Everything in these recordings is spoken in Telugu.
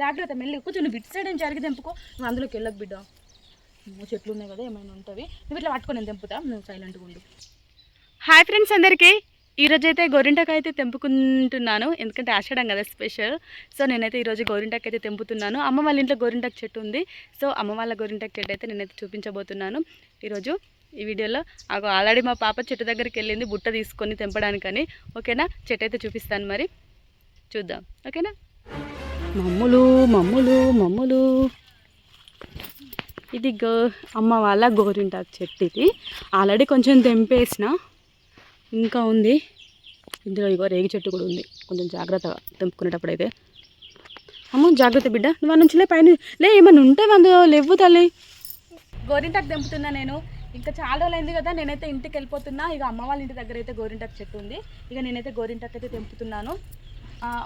జాగ్రత్త మెల్లి కొంచెం నువ్వు ఇటు సైడ్ ఏం జరిగి తెంపుకో. నువ్వు అందులోకి వెళ్ళకు బిడ్డ. చెట్లు ఉన్నాయి కదా ఏమైనా ఉంటుంది నువ్వు ఇట్లా పట్టుకొని తెంపుతా నువ్వు సైలెంట్గా ఉండు. హాయ్ ఫ్రెండ్స్ అందరికీ. ఈరోజు అయితే గోరింటాకు అయితే తెంపుకుంటున్నాను. ఎందుకంటే ఆషాఢం కదా స్పెషల్. సో నేనైతే ఈరోజు గోరింటాకు అయితే తెంపుతున్నాను. అమ్మ వాళ్ళ ఇంట్లో గోరింటాకు చెట్టు ఉంది. సో అమ్మ వాళ్ళ గోరింటాకు చెట్టు అయితే నేనైతే చూపించబోతున్నాను. ఈరోజు ఈ వీడియోలో అగో ఆల్రెడీ మా పాప చెట్టు దగ్గరికి వెళ్ళింది బుట్ట తీసుకొని తెంపడానికని. ఓకేనా? చెట్టు అయితే చూపిస్తాను మరి. చూద్దాం. ఓకేనా? మమ్ములు మమ్ములు మమ్ములు. ఇది గో అమ్మ వాళ్ళ గోరింటాకు చెట్టు ఇది. ఆల్రెడీ కొంచెం తెంపేసిన. ఇంకా ఉంది. ఇందులో ఇగో రేగి చెట్టు కూడా ఉంది. కొంచెం జాగ్రత్తగా తెంపుకునేటప్పుడు అయితే. అమ్మ జాగ్రత్త బిడ్డ. నువ్వు నుంచి లే పైన లే ఏమన్నా ఉంటే అందులో లేవు తల్లి. గోరింటాకు తెంపుతున్నా నేను. ఇంకా చాలా రోజులు అయింది కదా నేనైతే ఇంటికి వెళ్ళిపోతున్నా. ఇక అమ్మ వాళ్ళ ఇంటి దగ్గర అయితే గోరింటాకు చెట్టు ఉంది. ఇక నేనైతే గోరింటాకు అయితే తెంపుతున్నాను.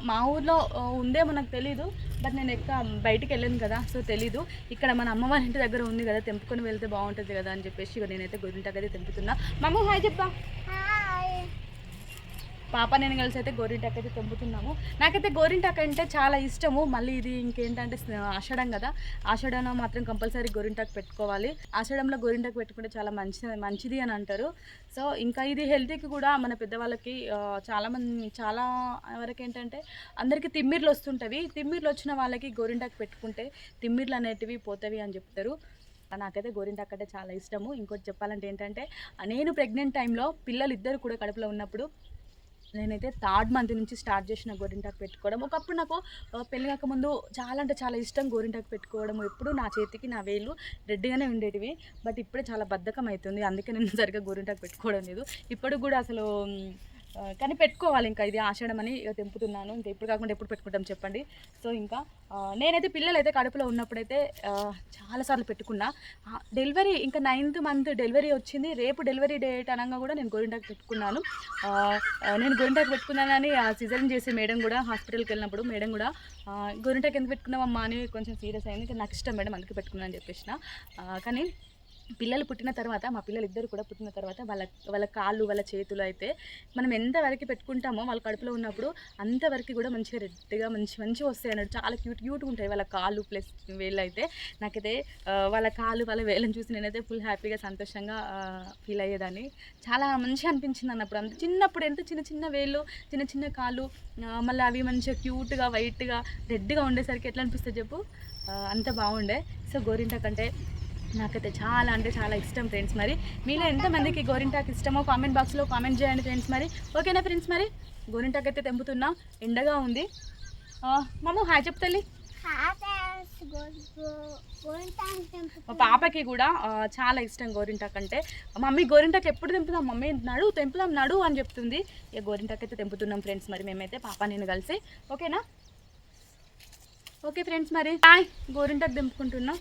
మా ఊర్లో ఉందేమో నాకు తెలీదు బట్ నేను ఎక్క బయటికి వెళ్ళాను కదా సో తెలీదు. ఇక్కడ మన అమ్మ వాళ్ళ ఇంటి దగ్గర ఉంది కదా తెంపుకొని వెళ్తే బాగుంటుంది కదా అని చెప్పేసి ఇక నేనైతే గోరింటాకు తెంపుతున్నా. మమ్మ హాయ్ చెప్పా. పాప నేను కలిసి అయితే గోరింటాకు అయితే తెంపుతున్నాము నాకైతే గోరింటాకు అంటే చాలా ఇష్టము. మళ్ళీ ఇది ఇంకేంటంటే ఆషాఢం కదా. ఆషాఢంలో మాత్రం కంపల్సరీ గోరింటాకు పెట్టుకోవాలి. ఆషాఢంలో గోరింటాకు పెట్టుకుంటే చాలా మంచి మంచిది అని అంటారు. సో ఇంకా ఇది హెల్తీకి కూడా మన పెద్దవాళ్ళకి చాలామంది చాలా మంది చాలా వరకు ఏంటంటే అందరికీ తిమ్మిర్లు వస్తుంటవి. తిమ్మిర్లు వచ్చిన వాళ్ళకి గోరింటాకు పెట్టుకుంటే తిమ్మిర్లు అనేటివి పోతవి అని చెప్తారు. నాకైతే గోరింటాకు అంటే చాలా ఇష్టము. ఇంకోటి చెప్పాలంటే ఏంటంటే నేను ప్రెగ్నెంట్ టైంలో పిల్లలు ఇద్దరు కూడా కడుపులో ఉన్నప్పుడు నేనైతే థర్డ్ మంత్ నుంచి స్టార్ట్ చేసిన గోరింటాకు పెట్టుకోవడం. ఒకప్పుడు నాకు ఆ, పెళ్ళి కాకముందు చాలా అంటే చాలా ఇష్టం గోరింటాకు పెట్టుకోవడం. ఎప్పుడు నా చేతికి నా వేలు రెడ్డిగానే ఉండేటివి. బట్ ఇప్పుడే చాలా బద్ధకం అవుతుంది. అందుకే నేను సరిగ్గా గోరింటాకు పెట్టుకోవడం లేదు. ఇప్పుడు కూడా అసలు కానీ పెట్టుకోవాలి ఇంకా ఇది ఆషాఢం అని ఇక తెంపుతున్నాను. ఇంకా ఇప్పుడు కాకుండా ఎప్పుడు పెట్టుకుంటాం చెప్పండి. సో ఇంకా నేనైతే పిల్లలు అయితే కడుపులో ఉన్నప్పుడైతే చాలాసార్లు పెట్టుకున్నా. డెలివరీ ఇంకా నైన్త్ మంత్ డెలివరీ వచ్చింది. రేపు డెలివరీ డేట్ అనగా కూడా నేను గోరింటాకు పెట్టుకున్నాను. నేను గోరింటాకు పెట్టుకున్నానని సిజరిన్ చేసే మేడం కూడా హాస్పిటల్కి వెళ్ళినప్పుడు మేడం కూడా ఆ, గోరింటాకు ఎందుకు పెట్టుకున్నామమ్మా అని కొంచెం సీరియస్ అయింది. నాకు ఇష్టం మేడం అందుకే పెట్టుకున్నాను అని చెప్పేసిన. కానీ పిల్లలు పుట్టిన తర్వాత మా పిల్లలు ఇద్దరు కూడా పుట్టిన తర్వాత వాళ్ళ వాళ్ళ కాళ్ళు వాళ్ళ చేతులు అయితే మనం ఎంతవరకు పెట్టుకుంటామో వాళ్ళ కడుపులో ఉన్నప్పుడు అంతవరకు కూడా మంచిగా రెడ్గా మంచి మంచిగా వస్తాయి అన్నట్టు. చాలా క్యూట్ క్యూట్గా ఉంటాయి వాళ్ళ కాళ్ళు ప్లస్ వేళ్ళు అయితే నాకైతే వాళ్ళ కాళ్ళు వాళ్ళ వేళ్ళని చూసి నేనైతే ఫుల్ హ్యాపీగా సంతోషంగా ఫీల్ అయ్యేదాన్ని. చాలా మంచిగా అనిపించింది అన్నప్పుడు. అంత చిన్నప్పుడు ఎంత చిన్న చిన్న వేళ్ళు చిన్న చిన్న కాళ్ళు మళ్ళీ అవి మంచిగా క్యూట్గా వైట్గా రెడ్గా ఉండేసరికి ఎట్లా అనిపిస్తుంది చెప్పు? అంత బాగుండే. సో గోరింట కంటే నాకైతే చాలా అంటే చాలా ఇష్టం ఫ్రెండ్స్ మరి. మీలో ఎంతమందికి గోరింటాకు ఇష్టమో కామెంట్ బాక్స్లో కామెంట్ చేయండి ఫ్రెండ్స్ మరి. ఓకేనా ఫ్రెండ్స్ మరి? గోరింటాకు అయితే తెంపుతున్నా. ఎండగా ఉంది. ఆ, మమ్మ హాయ్ చెప్తల్లి మా పాపకి కూడా చాలా ఇష్టం గోరింటాక్ అంటే. మమ్మీ గోరింటాక్ ఎప్పుడు తెంపుదాం? మమ్మీ నడు తెంపుదాం నడు అని చెప్తుంది. ఇక గోరింటాక్ అయితే తెంపుతున్నాం ఫ్రెండ్స్ మరి. మేమైతే పాప నేను కలిసి. ఓకేనా? ఓకే ఫ్రెండ్స్ మరి. హాయ్ గోరింటాక్ తెంపుకుంటున్నాం.